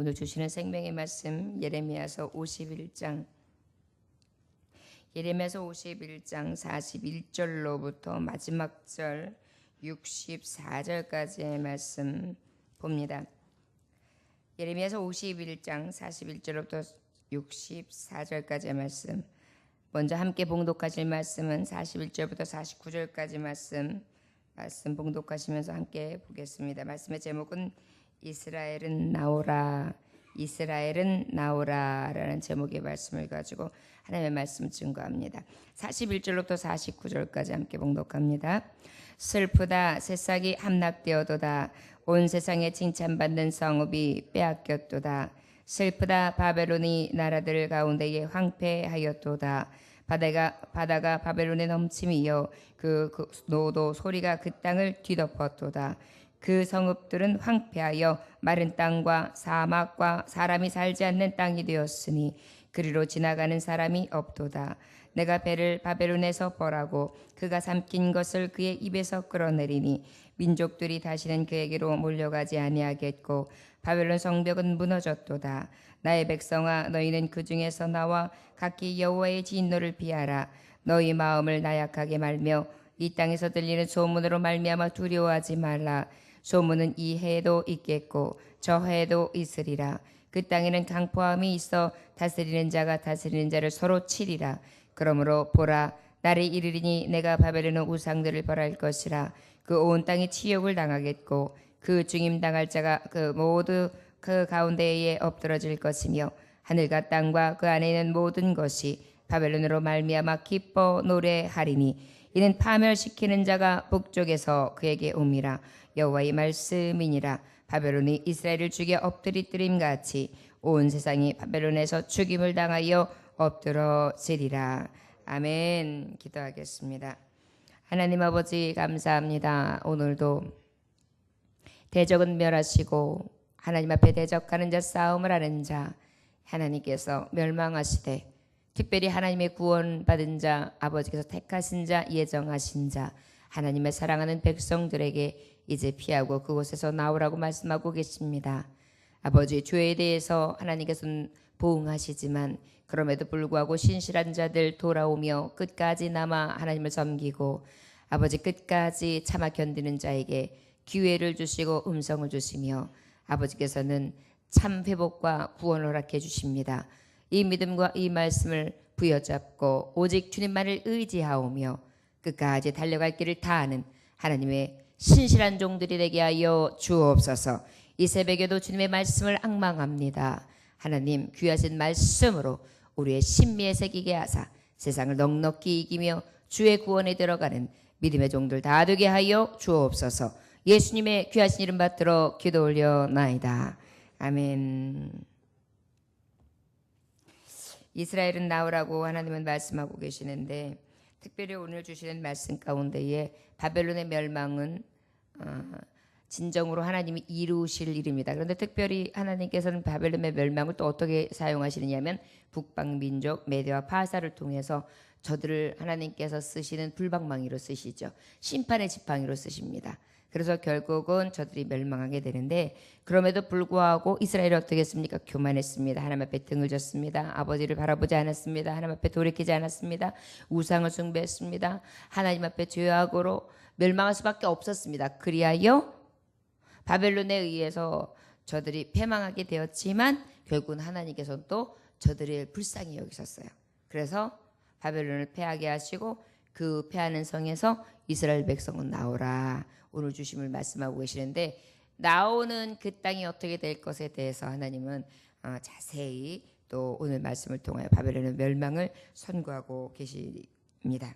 오늘 주시는 생명의 말씀 예레미야서 51장 예레미야서 51장 41절로부터 마지막 절 64절까지의 말씀 봅니다. 예레미야서 51장 41절로부터 64절까지의 말씀. 먼저 함께 봉독하실 말씀은 41절부터 49절까지 말씀. 말씀 봉독하시면서 함께 보겠습니다. 말씀의 제목은 이스라엘은 나오라. 이스라엘은 나오라라는 제목의 말씀을 가지고 하나님의 말씀 증거합니다. 41절부터 49절까지 함께 봉독합니다. 슬프다 새싹이 함락되어도다 온 세상에 칭찬받는 성읍이 빼앗겼도다 슬프다 바벨론이 나라들 가운데에 황폐하였도다 바다가 바다가 바벨론의 넘침이여 그, 그 노도 소리가 그 땅을 뒤덮었도다 그 성읍들은 황폐하여 마른 땅과 사막과 사람이 살지 않는 땅이 되었으니 그리로 지나가는 사람이 없도다. 내가 배를 바벨론에서 벌하고 그가 삼킨 것을 그의 입에서 끌어내리니 민족들이 다시는 그에게로 몰려가지 아니하겠고 바벨론 성벽은 무너졌도다. 나의 백성아 너희는 그 중에서 나와 각기 여호와의 진노를 피하라. 너희 마음을 나약하게 말며 이 땅에서 들리는 소문으로 말미암아 두려워하지 말라. 소문은 이 해에도 있겠고 저 해에도 있으리라. 그 땅에는 강포함이 있어 다스리는 자가 다스리는 자를 서로 치리라. 그러므로 보라 날이 이르리니 내가 바벨론의 우상들을 벌할 것이라. 그 온 땅이 치욕을 당하겠고 그 중임 당할 자가 그 모두 그 가운데에 엎드러질 것이며 하늘과 땅과 그 안에 있는 모든 것이 바벨론으로 말미암아 기뻐 노래하리니 이는 파멸시키는 자가 북쪽에서 그에게 옵니다. 여호와의 말씀이니라. 바벨론이 이스라엘을 죽여 엎드리뜨림 같이 온 세상이 바벨론에서 죽임을 당하여 엎드러지리라. 아멘. 기도하겠습니다. 하나님 아버지 감사합니다. 오늘도 대적은 멸하시고 하나님 앞에 대적하는 자 싸움을 하는 자 하나님께서 멸망하시되 특별히 하나님의 구원받은 자 아버지께서 택하신 자 예정하신 자 하나님의 사랑하는 백성들에게 이제 피하고 그곳에서 나오라고 말씀하고 계십니다. 아버지 죄에 대해서 하나님께서는 보응하시지만 그럼에도 불구하고 신실한 자들 돌아오며 끝까지 남아 하나님을 섬기고 아버지 끝까지 참아 견디는 자에게 기회를 주시고 음성을 주시며 아버지께서는 참 회복과 구원을 허락해 주십니다. 이 믿음과 이 말씀을 부여잡고 오직 주님만을 의지하오며 끝까지 달려갈 길을 다하는 하나님의 신실한 종들이 되게 하여 주옵소서. 이 새벽에도 주님의 말씀을 악망합니다. 하나님 귀하신 말씀으로 우리의 심미에 새기게 하사 세상을 넉넉히 이기며 주의 구원에 들어가는 믿음의 종들 다 되게 하여 주옵소서. 예수님의 귀하신 이름 받들어 기도 올려나이다. 아멘. 이스라엘은 나오라고 하나님은 말씀하고 계시는데 특별히 오늘 주시는 말씀 가운데에 바벨론의 멸망은 어, 진정으로 하나님이 이루실 일입니다. 그런데 특별히 하나님께서는 바벨론의 멸망을 또 어떻게 사용하시느냐면 북방 민족 메대와 파사를 통해서 저들을 하나님께서 쓰시는 불방망이로 쓰시죠. 심판의 지팡이로 쓰십니다. 그래서 결국은 저들이 멸망하게 되는데 그럼에도 불구하고 이스라엘이 어떻게 했습니까? 교만했습니다. 하나님 앞에 등을 졌습니다. 아버지를 바라보지 않았습니다. 하나님 앞에 돌이키지 않았습니다. 우상을 숭배했습니다. 하나님 앞에 죄악으로 멸망할 수밖에 없었습니다. 그리하여 바벨론에 의해서 저들이 패망하게 되었지만 결국은 하나님께서 또 저들을 불쌍히 여기셨어요. 그래서 바벨론을 패하게 하시고 그 패하는 성에서 이스라엘 백성은 나오라. 오늘 주심을 말씀하고 계시는데 나오는 그 땅이 어떻게 될 것에 대해서 하나님은 어, 자세히 또 오늘 말씀을 통하여 바벨론의 멸망을 선고하고 계십니다.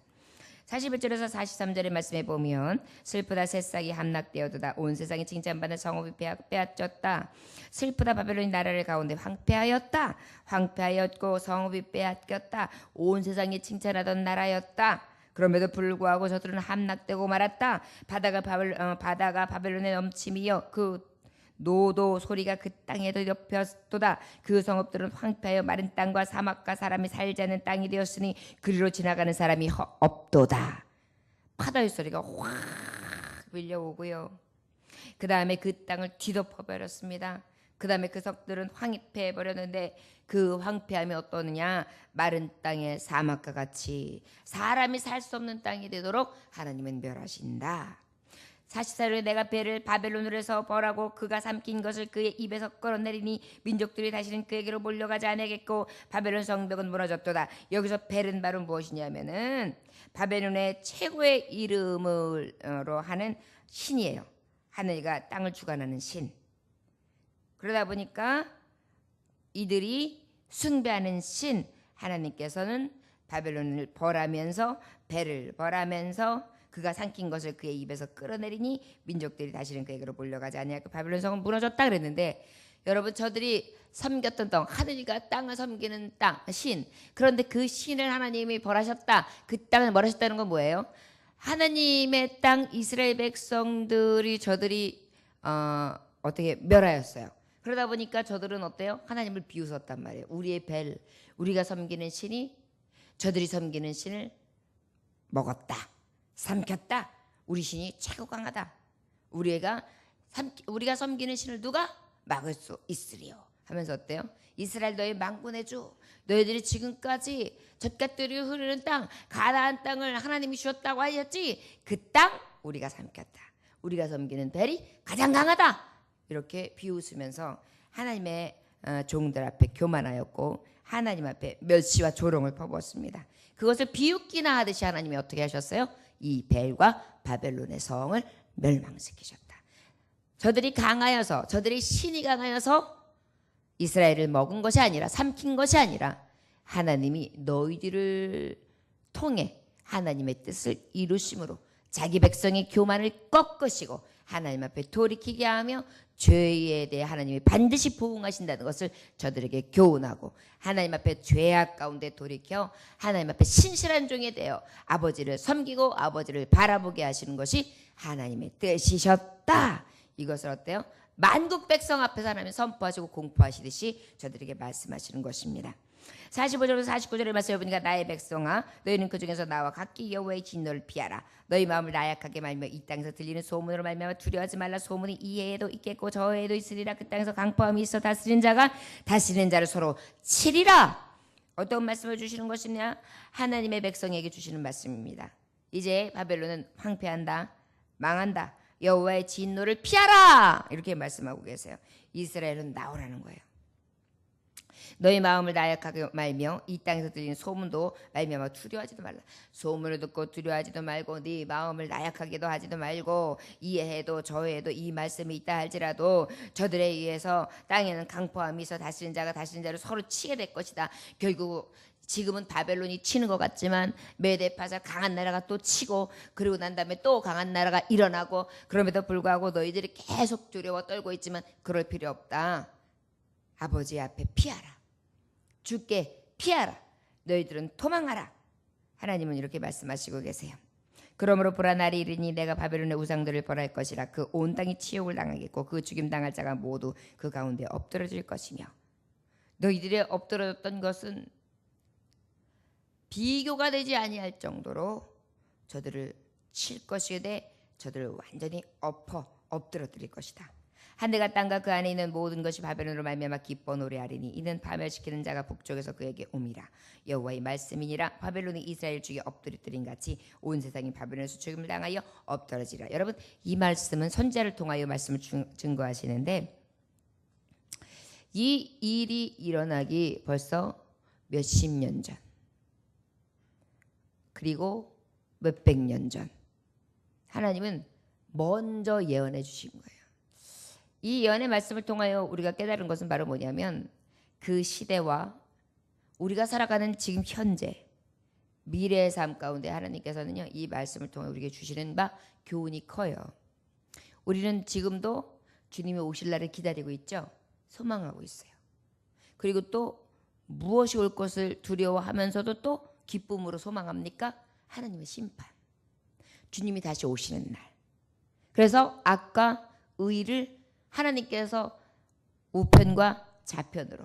41절에서 43절의 말씀에 보면 슬프다 새싹이 함락되어도다. 온 세상이 칭찬받는 성읍이 빼앗겼다. 슬프다 바벨론이 나라를 가운데 황폐하였다. 황폐하였고 성읍이 빼앗겼다. 온 세상이 칭찬하던 나라였다 그럼에도 불구하고 저들은 함락되고 말았다. 바다가 바벨 어, 바다가 바벨론의 넘침이여 그 노도 소리가 그 땅에도 덮였도다. 그 성읍들은 황폐하여 마른 땅과 사막과 사람이 살지 않는 땅이 되었으니 그리로 지나가는 사람이 허, 없도다. 바다의 소리가 확 밀려오고요. 그 다음에 그 땅을 뒤덮어 버렸습니다. 그 다음에 그 성들은 황폐해 버렸는데 그 황폐함이 어떠느냐 마른 땅의 사막과 같이 사람이 살 수 없는 땅이 되도록 하나님은 멸하신다. 사시사를 내가 배를 바벨론으로 해서 벌하고 그가 삼킨 것을 그의 입에서 끌어내리니 민족들이 다시는 그에게로 몰려가지 않겠고 바벨론 성벽은 무너졌도다. 여기서 벨은 바로 무엇이냐면은 바벨론의 최고의 이름으로 하는 신이에요. 하늘과 땅을 주관하는 신. 그러다 보니까 이들이 숭배하는 신 하나님께서는 바벨론을 벌하면서 배를 벌하면서 그가 삼킨 것을 그의 입에서 끌어내리니 민족들이 다시는 그에게로 몰려가지 아니하고 바벨론 성은 무너졌다 그랬는데 여러분 저들이 섬겼던 땅 하늘과 땅을 섬기는 땅 신 그런데 그 신을 하나님이 벌하셨다 그 땅을 벌하셨다는 건 뭐예요? 하나님의 땅 이스라엘 백성들이 저들이 어, 어떻게 멸하였어요. 그러다 보니까 저들은 어때요? 하나님을 비웃었단 말이에요. 우리의 벨, 우리가 섬기는 신이 저들이 섬기는 신을 먹었다, 삼켰다. 우리 신이 최고 강하다. 우리가 삼, 우리가 섬기는 신을 누가 막을 수 있으리요. 하면서 어때요? 이스라엘 너희 망군의 주, 너희들이 지금까지 젖가들이 흐르는 땅, 가나안 땅을 하나님이 주었다고 하였지. 그 땅 우리가 삼켰다. 우리가 섬기는 벨이 가장 강하다. 이렇게 비웃으면서 하나님의 어, 종들 앞에 교만하였고 하나님 앞에 멸시와 조롱을 퍼부었습니다. 그것을 비웃기나 하듯이 하나님이 어떻게 하셨어요? 이 벨과 바벨론의 성을 멸망시키셨다. 저들이 강하여서 저들이 신이 강하여서 이스라엘을 먹은 것이 아니라 삼킨 것이 아니라 하나님이 너희들을 통해 하나님의 뜻을 이루심으로 자기 백성의 교만을 꺾으시고 하나님 앞에 돌이키게 하며 죄에 대해 하나님이 반드시 보응하신다는 것을 저들에게 교훈하고 하나님 앞에 죄악 가운데 돌이켜 하나님 앞에 신실한 종이 되어 아버지를 섬기고 아버지를 바라보게 하시는 것이 하나님의 뜻이셨다. 이것을 어때요? 만국 백성 앞에서 하나님 선포하시고 공포하시듯이 저들에게 말씀하시는 것입니다. 45절부터 49절의 말씀을 보니까 나의 백성아 너희는 그 중에서 나와 각기 여호와의 진노를 피하라. 너희 마음을 나약하게 말며 이 땅에서 들리는 소문으로 말미암아 두려워하지 말라. 소문이 이 해에도 있겠고 저 해에도 있으리라. 그 땅에서 강포함이 있어 다스리는 자가 다스리는 자를 서로 치리라. 어떤 말씀을 주시는 것이냐? 하나님의 백성에게 주시는 말씀입니다. 이제 바벨론은 황폐한다 망한다. 여호와의 진노를 피하라. 이렇게 말씀하고 계세요. 이스라엘은 나오라는 거예요 너희 마음을 나약하게 말며 이 땅에서 들리는 소문도 말미암아 두려워하지도 말라. 소문을 듣고 두려워하지도 말고 네 마음을 나약하게도 하지도 말고 이해해도 저해도 이 말씀이 있다 할지라도 저들에 의해서 땅에는 강포함이 있어 다스린 자가 다스린 자를 서로 치게 될 것이다. 결국 지금은 바벨론이 치는 것 같지만 메데파사 강한 나라가 또 치고 그리고 난 다음에 또 강한 나라가 일어나고 그럼에도 불구하고 너희들이 계속 두려워 떨고 있지만 그럴 필요 없다. 아버지 앞에 피하라. 죽게 피하라. 너희들은 도망하라. 하나님은 이렇게 말씀하시고 계세요. 그러므로 보라 날이 이르니 내가 바벨론의 우상들을 벌할 것이라 그 온 땅이 치욕을 당하겠고 그 죽임 당할 자가 모두 그 가운데 엎드러질 것이며 너희들의 엎드러졌던 것은 비교가 되지 아니할 정도로 저들을 칠 것이되 저들을 완전히 엎어 엎드러뜨릴 것이다. 하늘과 땅과 그 안에 있는 모든 것이 바벨론으로 말미암아 기뻐 노래하리니 이는 파멸시키는 자가 북쪽에서 그에게 옴이라. 여호와의 말씀이니라. 바벨론이 이스라엘 중에 엎드리뜨린 같이 온 세상이 바벨론에서 죽임을 당하여 엎드러지라. 여러분 이 말씀은 선자를 통하여 말씀을 중- 증거하시는데 이 일이 일어나기 벌써 몇십 년 전 그리고 몇백 년 전 하나님은 먼저 예언해 주신 거예요. 이 예언의 말씀을 통하여 우리가 깨달은 것은 바로 뭐냐면 그 시대와 우리가 살아가는 지금 현재 미래의 삶 가운데 하나님께서는요 이 말씀을 통해 우리에게 주시는 바 교훈이 커요. 우리는 지금도 주님이 오실 날을 기다리고 있죠. 소망하고 있어요. 그리고 또 무엇이 올 것을 두려워하면서도 또 기쁨으로 소망합니까? 하나님의 심판. 주님이 다시 오시는 날. 그래서 악과 의를 하나님께서 우편과 좌편으로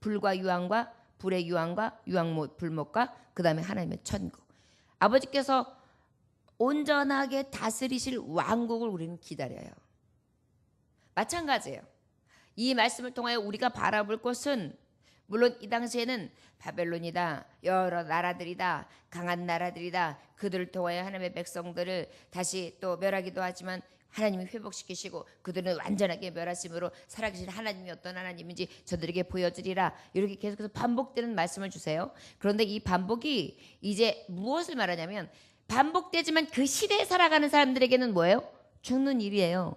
불과 유황과 불의 유황과 유황 불목과 그 다음에 하나님의 천국. 아버지께서 온전하게 다스리실 왕국을 우리는 기다려요. 마찬가지예요. 이 말씀을 통하여 우리가 바라볼 것은 물론 이 당시에는 바벨론이다 여러 나라들이다 강한 나라들이다 그들을 통하여 하나님의 백성들을 다시 또 멸하기도 하지만 하나님이 회복시키시고 그들은 완전하게 멸하심으로 살아계신 하나님이 어떤 하나님인지 저들에게 보여주리라 이렇게 계속해서 반복되는 말씀을 주세요. 그런데 이 반복이 이제 무엇을 말하냐면 반복되지만 그 시대에 살아가는 사람들에게는 뭐예요? 죽는 일이에요.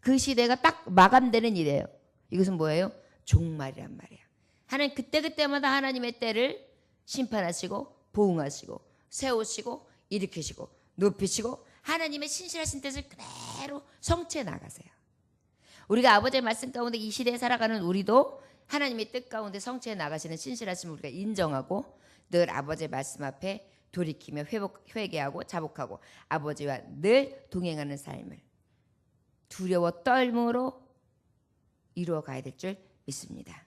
그 시대가 딱 마감되는 일이에요. 이것은 뭐예요? 종말이란 말이에요. 하나님 그때그때마다 하나님의 때를 심판하시고 보응하시고 세우시고 일으키시고 높이시고 하나님의 신실하신 뜻을 그대로 성취해 나가세요. 우리가 아버지의 말씀 가운데 이 시대에 살아가는 우리도 하나님의 뜻 가운데 성취해 나가시는 신실하심을 우리가 인정하고 늘 아버지의 말씀 앞에 돌이키며 회복, 회개하고 자복하고 아버지와 늘 동행하는 삶을 두려워 떨므로 이루어 가야 될 줄 믿습니다.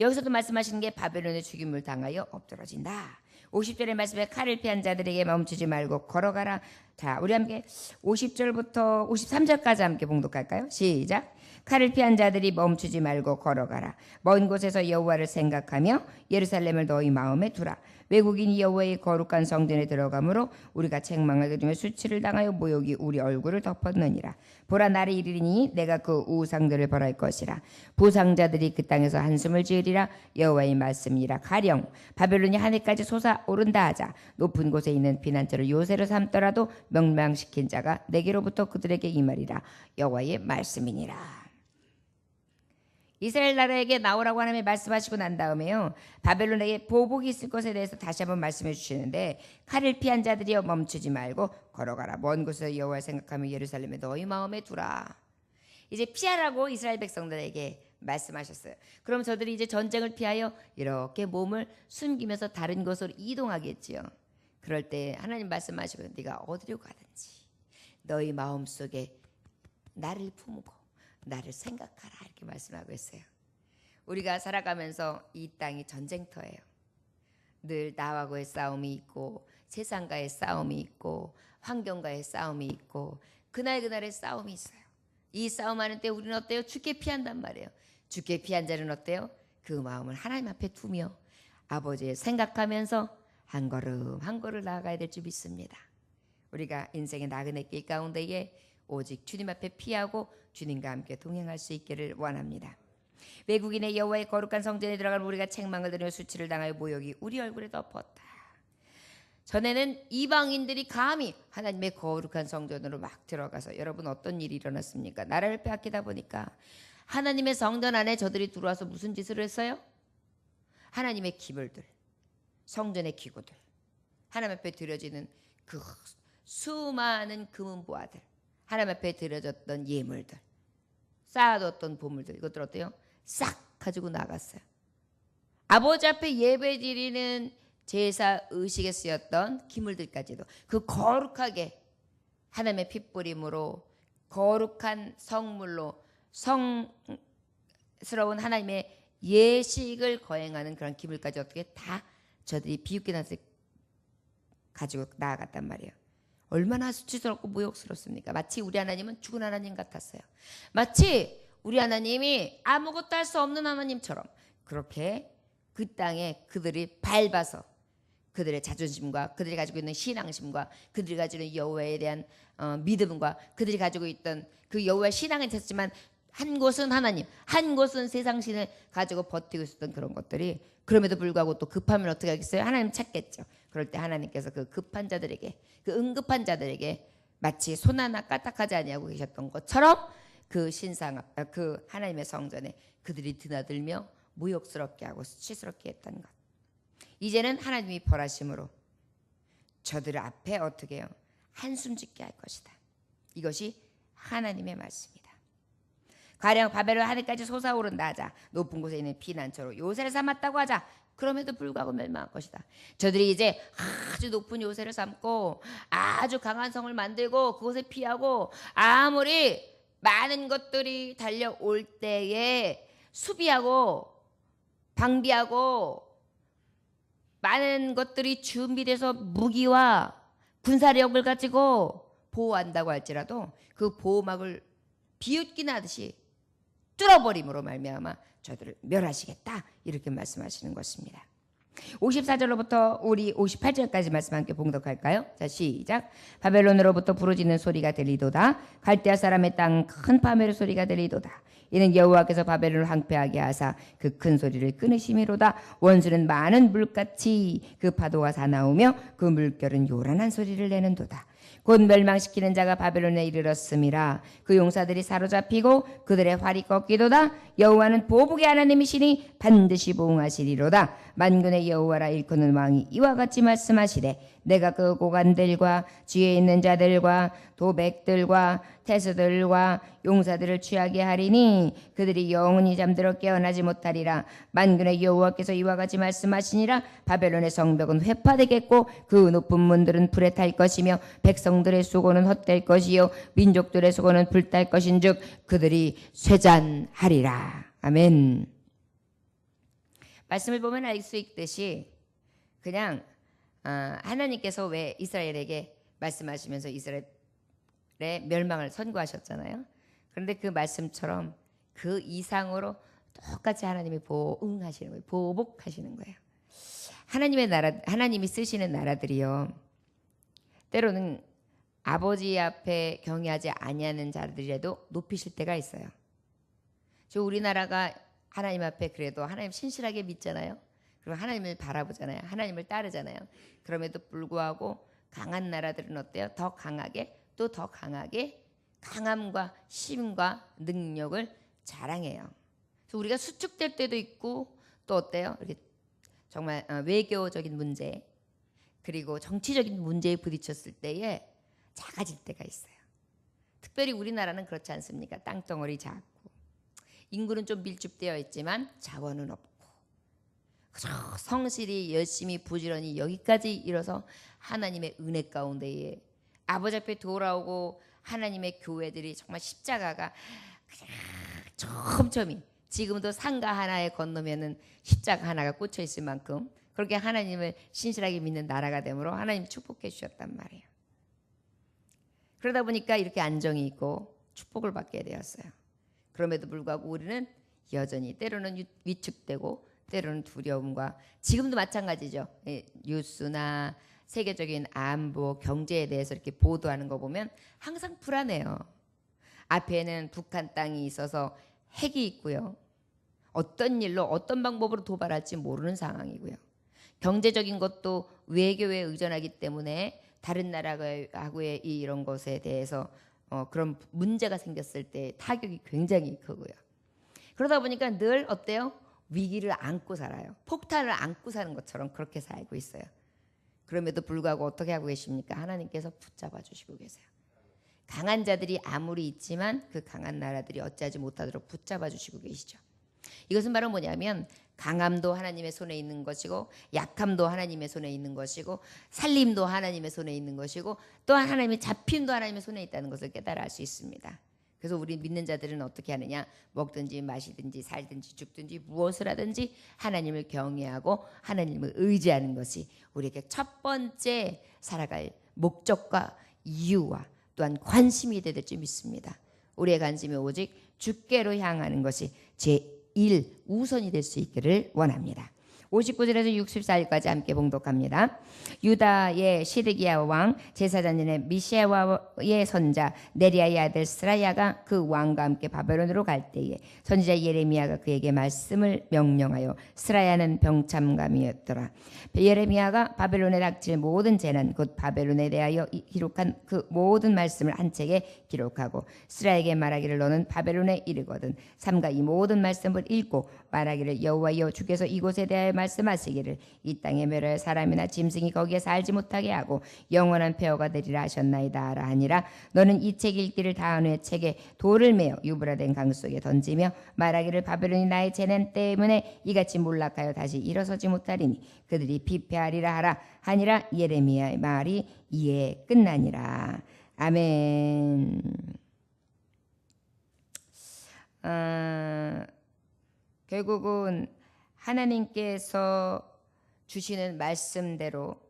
여기서도 말씀하시는 게 바벨론의 죽임을 당하여 엎드러진다. 50절의 말씀에 칼을 피한 자들에게 멈추지 말고 걸어가라. 자, 우리 함께 50절부터 53절까지 함께 봉독할까요? 시작. 칼을 피한 자들이 멈추지 말고 걸어가라. 먼 곳에서 여호와를 생각하며 예루살렘을 너희 마음에 두라. 외국인 여호와의 거룩한 성전에 들어가므로 우리가 책망을 들으며 수치를 당하여 모욕이 우리 얼굴을 덮었느니라. 보라 나를 이르리니 내가 그 우상들을 벌할 것이라. 부상자들이 그 땅에서 한숨을 지으리라. 여호와의 말씀이라. 가령 바벨론이 하늘까지 솟아오른다 하자. 높은 곳에 있는 피난처를 요새로 삼더라도 명망시킨 자가 내게로부터 그들에게 임하리라. 여호와의 말씀이니라. 이스라엘 나라에게 나오라고 하나님이 말씀하시고 난 다음에요. 바벨론에게 보복이 있을 것에 대해서 다시 한번 말씀해 주시는데 칼을 피한 자들이여 멈추지 말고 걸어가라. 먼 곳에서 여호와 생각하며 예루살렘에 너희 마음에 두라. 이제 피하라고 이스라엘 백성들에게 말씀하셨어요. 그럼 저들이 이제 전쟁을 피하여 이렇게 몸을 숨기면서 다른 곳으로 이동하겠지요. 그럴 때 하나님 말씀하시고 네가 어디로 가든지 너희 마음 속에 나를 품고 나를 생각하라 이렇게 말씀하고 있어요. 우리가 살아가면서 이 땅이 전쟁터예요. 늘 나하고의 싸움이 있고 세상과의 싸움이 있고 환경과의 싸움이 있고 그날 그날의 싸움이 있어요. 이 싸움하는 때 우리는 어때요? 죽게 피한단 말이에요. 죽게 피한 자는 어때요? 그 마음을 하나님 앞에 두며 아버지의 생각하면서 한 걸음 한 걸음 나아가야 될 줄 믿습니다. 우리가 인생의 나그네 길 가운데에 오직 주님 앞에 피하고 주님과 함께 동행할 수 있기를 원합니다. 외국인의 여호와의 거룩한 성전에 들어간 우리가 책망을 들으며 수치를 당하여 모욕이 우리 얼굴에 덮었다. 전에는 이방인들이 감히 하나님의 거룩한 성전으로 막 들어가서 여러분 어떤 일이 일어났습니까? 나라를 빼앗기다 보니까 하나님의 성전 안에 저들이 들어와서 무슨 짓을 했어요? 하나님의 기물들, 성전의 기구들, 하나님 앞에 드려지는 그 수많은 금은 보화들, 하나님 앞에 드려졌던 예물들, 쌓아뒀던 보물들 이것들 어때요? 싹 가지고 나갔어요. 아버지 앞에 예배 드리는 제사 의식에 쓰였던 기물들까지도 그 거룩하게 하나님의 핏부림으로 거룩한 성물로 성스러운 하나님의 예식을 거행하는 그런 기물까지 어떻게 다 저들이 비웃게 나서 가지고 나아갔단 말이에요. 얼마나 수치스럽고 모욕스럽습니까? 마치 우리 하나님은 죽은 하나님 같았어요. 마치 우리 하나님이 아무것도 할 수 없는 하나님처럼 그렇게 그 땅에 그들이 밟아서 그들의 자존심과 그들이 가지고 있는 신앙심과 그들이 가지고 있는 여호와에 대한 어, 믿음과 그들이 가지고 있던 그 여호와 신앙은 됐지만 한 곳은 하나님, 한 곳은 세상 신을 가지고 버티고 있었던 그런 것들이 그럼에도 불구하고 또 급하면 어떻게 하겠어요? 하나님 찾겠죠. 그럴 때 하나님께서 그 급한 자들에게, 그 응급한 자들에게 마치 손 하나 까딱하지 아니하고 계셨던 것처럼 그 신상, 아, 그 하나님의 성전에 그들이 드나들며 모욕스럽게 하고 수치스럽게 했던 것. 이제는 하나님이 벌하심으로 저들 앞에 어떻게 해요? 한숨 짓게 할 것이다. 이것이 하나님의 말씀입니다. 가령 바벨론 하늘까지 솟아오른다 하자 높은 곳에 있는 피난처로 요새를 삼았다고 하자 그럼에도 불구하고 멸망할 것이다. 저들이 이제 아주 높은 요새를 삼고 아주 강한 성을 만들고 그곳에 피하고 아무리 많은 것들이 달려올 때에 수비하고 방비하고 많은 것들이 준비돼서 무기와 군사력을 가지고 보호한다고 할지라도 그 보호막을 비웃기나 하듯이 뚫어버림으로 말미암아 저들을 멸하시겠다 이렇게 말씀하시는 것입니다. 54절로부터 우리 58절까지 말씀 함께 봉독할까요? 자 시작 바벨론으로부터 부르짖는 소리가 들리도다 갈대아 사람의 땅 큰 파멸의 소리가 들리도다 이는 여호와께서 바벨론을 황폐하게 하사 그 큰 소리를 끊으심이로다. 원수는 많은 물같이 그 파도가 사나우며 그 물결은 요란한 소리를 내는도다. 곧 멸망시키는 자가 바벨론에 이르렀음이라. 그 용사들이 사로잡히고 그들의 활이 꺾이도다. 여호와는 보복의 하나님이시니 반드시 보응하시리로다. 만군의 여호와라. 일컫는 왕이 이와 같이 말씀하시되 내가 그 고관들과 지에 있는 자들과 도백들과 태수들과 용사들을 취하게 하리니 그들이 영원히 잠들어 깨어나지 못하리라. 만군의 여호와께서 이와 같이 말씀하시니라. 바벨론의 성벽은 회파되겠고 그 높은 문들은 불에 탈 것이며 백성들의 수고는 헛될 것이요 민족들의 수고는 불탈 것인즉 그들이 쇠잔하리라. 아멘. 말씀을 보면 알 수 있듯이 그냥 아, 하나님께서 왜 이스라엘에게 말씀하시면서 이스라엘의 멸망을 선고하셨잖아요. 그런데 그 말씀처럼 그 이상으로 똑같이 하나님이 보응하시는 거예요. 보복하시는 거예요. 하나님의 나라, 하나님이 쓰시는 나라들이요. 때로는 아버지 앞에 경외하지 아니하는 자들이라도 높이실 때가 있어요. 저 우리나라가 하나님 앞에 그래도 하나님 신실하게 믿잖아요. 그리고 하나님을 바라보잖아요. 하나님을 따르잖아요. 그럼에도 불구하고 강한 나라들은 어때요? 더 강하게 또 더 강하게 강함과 힘과 능력을 자랑해요. 그래서 우리가 수축될 때도 있고 또 어때요? 이렇게 정말 어, 외교적인 문제 그리고 정치적인 문제에 부딪혔을 때에 작아질 때가 있어요. 특별히 우리나라는 그렇지 않습니까? 땅덩어리 작고 인구는 좀 밀집되어 있지만 자원은 없고 성실히 열심히 부지런히 여기까지 이뤄서 하나님의 은혜 가운데에 아버지 앞에 돌아오고 하나님의 교회들이 정말 십자가가 그냥 촘촘히 지금도 상가 하나에 건너면은 십자가 하나가 꽂혀 있을 만큼 그렇게 하나님을 신실하게 믿는 나라가 되므로 하나님 축복해 주셨단 말이에요. 그러다 보니까 이렇게 안정이 있고 축복을 받게 되었어요. 그럼에도 불구하고 우리는 여전히 때로는 위축되고 때로는 두려움과 지금도 마찬가지죠. 예, 뉴스나 세계적인 안보, 경제에 대해서 이렇게 보도하는 거 보면 항상 불안해요. 앞에는 북한 땅이 있어서 핵이 있고요. 어떤 일로 어떤 방법으로 도발할지 모르는 상황이고요. 경제적인 것도 외교에 의존하기 때문에 다른 나라하고의 이런 것에 대해서 어, 그런 문제가 생겼을 때 타격이 굉장히 크고요. 그러다 보니까 늘 어때요? 위기를 안고 살아요. 폭탄을 안고 사는 것처럼 그렇게 살고 있어요. 그럼에도 불구하고 어떻게 하고 계십니까? 하나님께서 붙잡아 주시고 계세요. 강한 자들이 아무리 있지만 그 강한 나라들이 어찌하지 못하도록 붙잡아 주시고 계시죠. 이것은 바로 뭐냐면 강함도 하나님의 손에 있는 것이고 약함도 하나님의 손에 있는 것이고 살림도 하나님의 손에 있는 것이고 또 하나님의 잡힘도 하나님의 손에 있다는 것을 깨달아 알 수 있습니다. 그래서 우리 믿는 자들은 어떻게 하느냐? 먹든지 마시든지 살든지 죽든지 무엇을 하든지 하나님을 경외하고 하나님을 의지하는 것이 우리에게 첫 번째 살아갈 목적과 이유와 또한 관심이 되될지 믿습니다. 우리의 관심이 오직 주께로 향하는 것이 제1 우선이 될 수 있기를 원합니다. 59절에서 64절까지 함께 봉독합니다. 유다의 시드기야 왕 제사장의 미시아의 선자 네리아의 아들 스라야가 그 왕과 함께 바벨론으로 갈 때에 선지자 예레미야가 그에게 말씀을 명령하여 스라야는 병참감이었더라. 예레미야가 바벨론에 닥칠 모든 재난 곧 바벨론에 대하여 기록한 그 모든 말씀을 한 책에 기록하고 스라에게 말하기를 너는 바벨론에 이르거든 삼가 이 모든 말씀을 읽고 말하기를 여호와여 주께서 이곳에 대하여 말씀하시기를 이 땅에 멸할 사람이나 짐승이 거기에 살지 못하게 하고 영원한 폐허가 되리라 하셨나이다 라 하니라. 너는 이 책 읽기를 다한 후에 책에 돌을 메어 유브라된 강 속에 던지며 말하기를 바벨론이 나의 재난 때문에 이같이 몰락하여 다시 일어서지 못하리니 그들이 피폐하리라 하라 하니라. 예레미야의 말이 이에 끝나니라. 아멘. 어, 결국은 하나님께서 주시는 말씀대로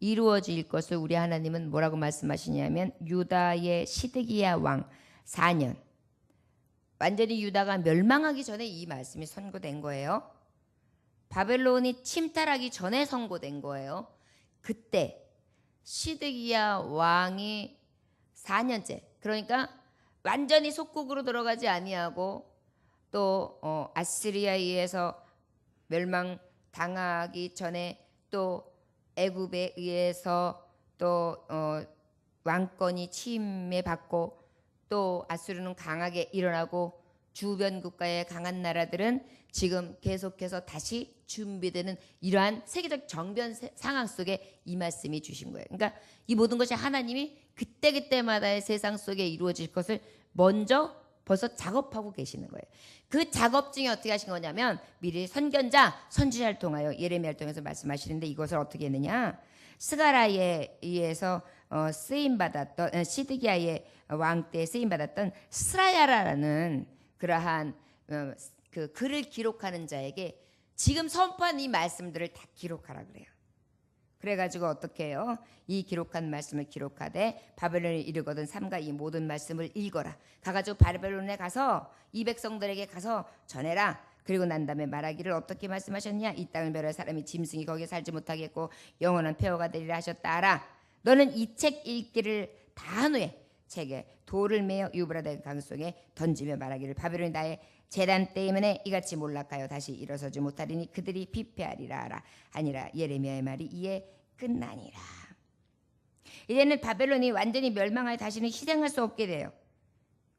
이루어질 것을 우리 하나님은 뭐라고 말씀하시냐면 유다의 시드기야 왕 4년 완전히 유다가 멸망하기 전에 이 말씀이 선고된 거예요. 바벨론이 침탈하기 전에 선고된 거예요. 그때 시드기야 왕이 4년째 그러니까 완전히 속국으로 들어가지 아니하고 또 어, 아시리아에 의해서 멸망 당하기 전에 또 애굽에 의해서 또 어, 왕권이 침해받고 또 아수르는 강하게 일어나고 주변 국가의 강한 나라들은 지금 계속해서 다시 준비되는 이러한 세계적 정변 세- 상황 속에 이 말씀이 주신 거예요. 그러니까 이 모든 것이 하나님이 그때그때마다의 세상 속에 이루어질 것을 먼저 벌써 작업하고 계시는 거예요. 그 작업 중에 어떻게 하신 거냐면 미리 선견자, 선지자를 통하여 예레미야를 통해서 말씀하시는데 이것을 어떻게 했느냐? 스가라에 의해서 어, 쓰임 받았던 어, 시드기야의 왕 때 쓰임 받았던 스라야라는 그러한 어, 그 글을 기록하는 자에게 지금 선포한 이 말씀들을 다 기록하라 그래요. 그래가지고 어떻게 해요? 이 기록한 말씀을 기록하되 바벨론에 이르거든 삼가 이 모든 말씀을 읽어라. 가가지고 바벨론에 가서 이 백성들에게 가서 전해라. 그리고 난 다음에 말하기를 어떻게 말씀하셨냐? 이 땅을 멸할 사람이 짐승이 거기에 살지 못하겠고 영원한 폐허가 되리라 하셨다 알아. 너는 이 책 읽기를 다 한 후에 책에 돌을 메어 유브라데 강 속에 던지며 말하기를 바벨론이 나의 재단 때문에 이같이 몰락하여 다시 일어서지 못하리니 그들이 피폐하리라 하라. 아니라 예레미야의 말이 이에 끝나니라. 이제는 바벨론이 완전히 멸망하여 다시는 희생할 수 없게 돼요.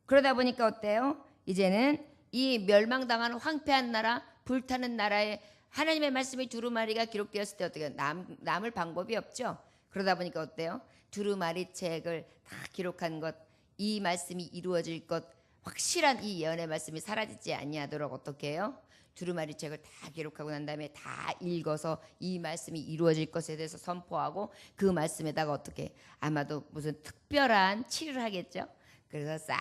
그러다 보니까 어때요? 이제는 이 멸망당하는 황폐한 나라 불타는 나라에 하나님의 말씀이 두루마리가 기록되었을 때 어떻게 남, 남을 방법이 없죠? 그러다 보니까 어때요? 두루마리 책을 다 기록한 것, 이 말씀이 이루어질 것, 확실한 이 예언의 말씀이 사라지지 아니하도록 어떻게 해요? 두루마리 책을 다 기록하고 난 다음에 다 읽어서 이 말씀이 이루어질 것에 대해서 선포하고 그 말씀에다가 어떻게 아마도 무슨 특별한 치료를 하겠죠. 그래서 싹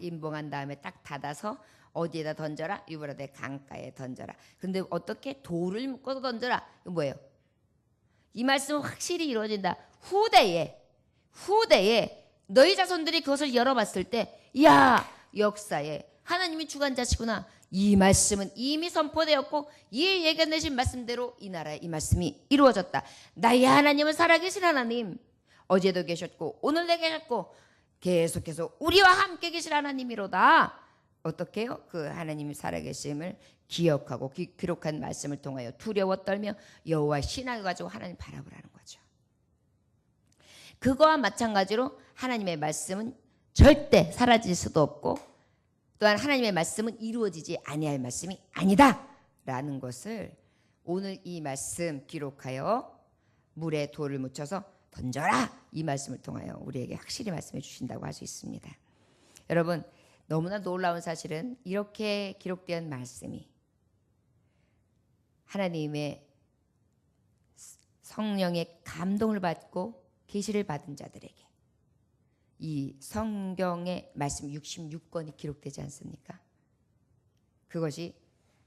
임봉한 다음에 딱 닫아서 어디에다 던져라? 유브라데 강가에 던져라. 근데 어떻게 돌을 묶어서 던져라? 이거 뭐예요? 이 말씀은 확실히 이루어진다. 후대에 후대에 너희 자손들이 그것을 열어봤을 때, 야 역사에 하나님이 주관자시구나. 이 말씀은 이미 선포되었고 이 예견되신 말씀대로 이 나라에 이 말씀이 이루어졌다. 나의 하나님은 살아계신 하나님. 어제도 계셨고 오늘도 계셨고 계속해서 우리와 함께 계신 하나님이로다. 어떻게요? 그 하나님이 살아계심을 기억하고 기, 기록한 말씀을 통하여 두려워 떨며 여호와 신앙을 가지고 하나님 바라보라는 거죠. 그거와 마찬가지로 하나님의 말씀은 절대 사라질 수도 없고 또한 하나님의 말씀은 이루어지지 아니할 말씀이 아니다라는 것을 오늘 이 말씀 기록하여 물에 돌을 묻혀서 던져라 이 말씀을 통하여 우리에게 확실히 말씀해 주신다고 할 수 있습니다. 여러분 너무나 놀라운 사실은 이렇게 기록된 말씀이 하나님의 성령의 감동을 받고 계시를 받은 자들에게 이 성경의 말씀 66권이 기록되지 않습니까? 그것이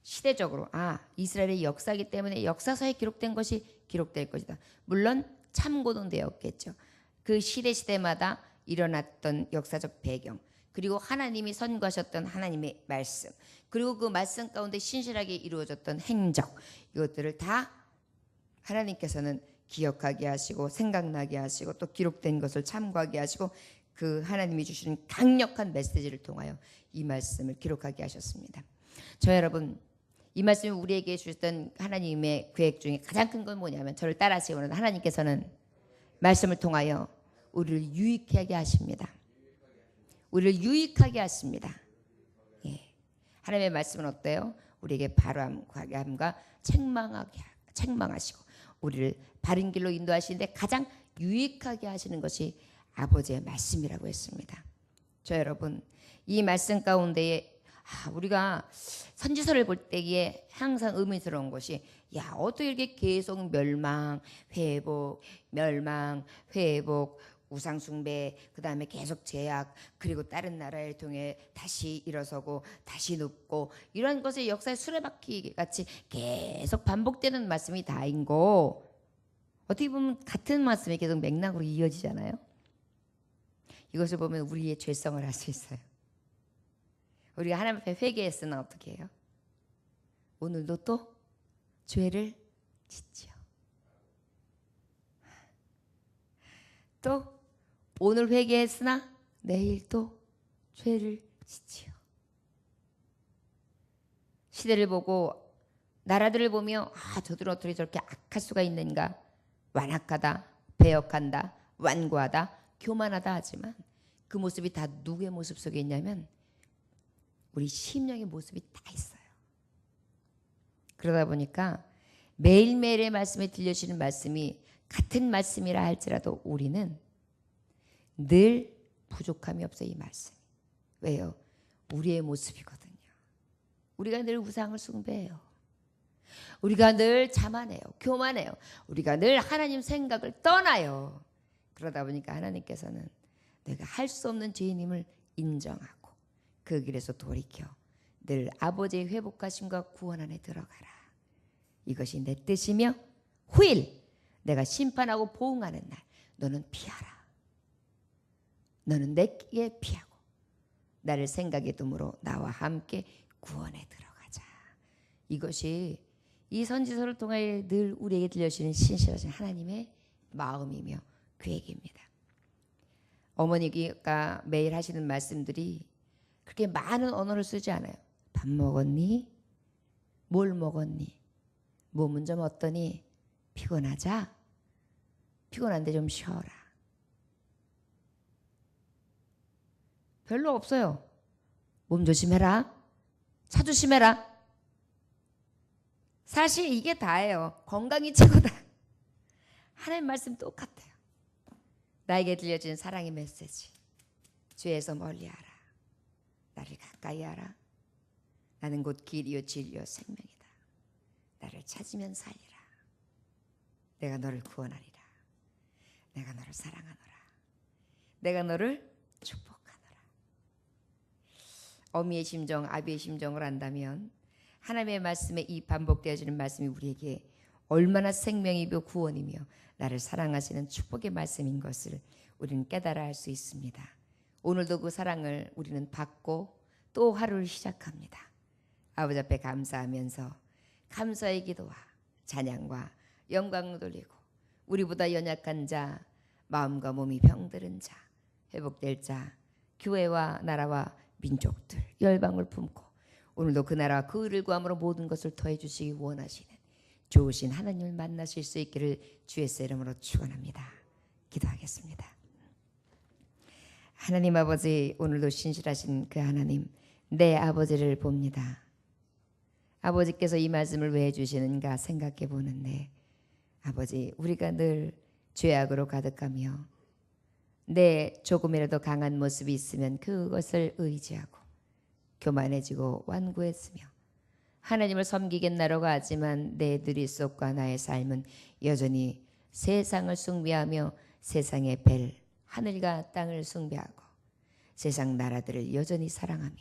시대적으로 아 이스라엘의 역사이기 때문에 역사서에 기록된 것이 기록될 것이다. 물론 참고는 되었겠죠. 그 시대 시대마다 일어났던 역사적 배경 그리고 하나님이 선구하셨던 하나님의 말씀 그리고 그 말씀 가운데 신실하게 이루어졌던 행적 이것들을 다 하나님께서는 기억하게 하시고 생각나게 하시고 또 기록된 것을 참고하게 하시고 그 하나님이 주시는 강력한 메시지를 통하여 이 말씀을 기록하게 하셨습니다. 저 여러분 이 말씀이 우리에게 주셨던 하나님의 계획 중에 가장 큰 건 뭐냐면 저를 따라하시고는 하나님께서는 말씀을 통하여 우리를 유익하게 하십니다. 우리를 유익하게 하십니다. 예. 하나님의 말씀은 어때요? 우리에게 함과 책망하게 책망하시고 우리를 바른 길로 인도하시는데 가장 유익하게 하시는 것이 아버지의 말씀이라고 했습니다. 저 여러분 이 말씀 가운데에 아, 우리가 선지서를 볼 때에 항상 의문스러운 것이 야 어떻게 이렇게 계속 멸망, 회복, 멸망, 회복, 우상 숭배, 그 다음에 계속 제약, 그리고 다른 나라를 통해 다시 일어서고 다시 눕고 이런 것의 역사의 수레바퀴 같이 계속 반복되는 말씀이 다인고 어떻게 보면 같은 말씀이 계속 맥락으로 이어지잖아요. 이것을 보면 우리의 죄성을 알 수 있어요. 우리가 하나님 앞에 회개했으나 어떻게 해요? 오늘도 또 죄를 짓지요. 또 오늘 회개했으나 내일 또 죄를 짓지요. 시대를 보고 나라들을 보며 아 저들은 어떻게 저렇게 악할 수가 있는가 완악하다 배역한다 완고하다 교만하다 하지만 그 모습이 다 누구의 모습 속에 있냐면 우리 심령의 모습이 다 있어요. 그러다 보니까 매일매일의 말씀에 들려주는 말씀이 같은 말씀이라 할지라도 우리는 늘 부족함이 없어요. 이 말씀. 왜요? 우리의 모습이거든요. 우리가 늘 우상을 숭배해요. 우리가 늘 자만해요. 교만해요. 우리가 늘 하나님 생각을 떠나요. 그러다 보니까 하나님께서는 내가 할 수 없는 죄인임을 인정하고 그 길에서 돌이켜 늘 아버지의 회복하심과 구원 안에 들어가라. 이것이 내 뜻이며 후일 내가 심판하고 보응하는 날 너는 피하라. 너는 내게 피하고 나를 생각에 둠으로 나와 함께 구원에 들어가자. 이것이 이 선지서를 통해 늘 우리에게 들려주시는 신실하신 하나님의 마음이며 계획입니다. 어머니가 매일 하시는 말씀들이 그렇게 많은 언어를 쓰지 않아요. 밥 먹었니? 뭘 먹었니? 몸은 좀 어떠니? 피곤하자? 피곤한데 좀 쉬어라. 별로 없어요. 몸 조심해라. 차 조심해라. 사실 이게 다예요. 건강이 최고다. 하나님 말씀 똑같아요. 나에게 들려진 사랑의 메시지. 죄에서 멀리하라. 나를 가까이 하라. 나는 곧 길이요 진리요 생명이다. 나를 찾으면 살리라. 내가 너를 구원하리라. 내가 너를 사랑하노라. 내가 너를 축복하노라. 어미의 심정, 아비의 심정을 안다면 하나님의 말씀에 이 반복되어지는 말씀이 우리에게 얼마나 생명이며 구원이며 나를 사랑하시는 축복의 말씀인 것을 우리는 깨달아 알수 있습니다. 오늘도 그 사랑을 우리는 받고 또 하루를 시작합니다. 아버지 앞에 감사하면서 감사의 기도와 찬양과 영광을 돌리고 우리보다 연약한 자, 마음과 몸이 병들은 자, 회복될 자, 교회와 나라와 민족들, 열방을 품고 오늘도 그 나라와 그 의를 구함으로 모든 것을 더해 주시기 원하시는 좋으신 하나님을 만나실 수 있기를 주의 이름으로 축원합니다. 기도하겠습니다. 하나님 아버지 오늘도 신실하신 그 하나님 내 아버지를 봅니다. 아버지께서 이 말씀을 왜 해주시는가 생각해 보는데 아버지 우리가 늘 죄악으로 가득하며 내 조금이라도 강한 모습이 있으면 그것을 의지하고 교만해지고 완고했으며 하나님을 섬기겠나라고 하지만 내 누리 속과 나의 삶은 여전히 세상을 숭배하며 세상의 벨 하늘과 땅을 숭배하고 세상 나라들을 여전히 사랑하며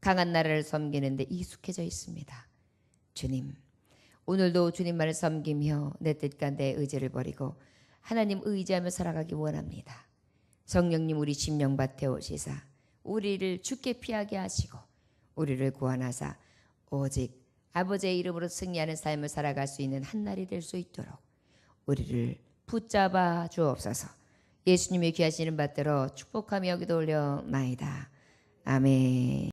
강한 나라를 섬기는데 익숙해져 있습니다. 주님, 오늘도 주님만을 섬기며 내 뜻과 내 의지를 버리고 하나님 의지하며 살아가기 원합니다. 성령님 우리 심령밭에 오시사 우리를 죽게 피하게 하시고 우리를 구원하사 오직 아버지의 이름으로 승리하는 삶을 살아갈 수 있는 한 날이 될 수 있도록 우리를 붙잡아 주옵소서. 예수님의 귀하시는 받들어 축복하며 기도 올려 나이다. 아멘.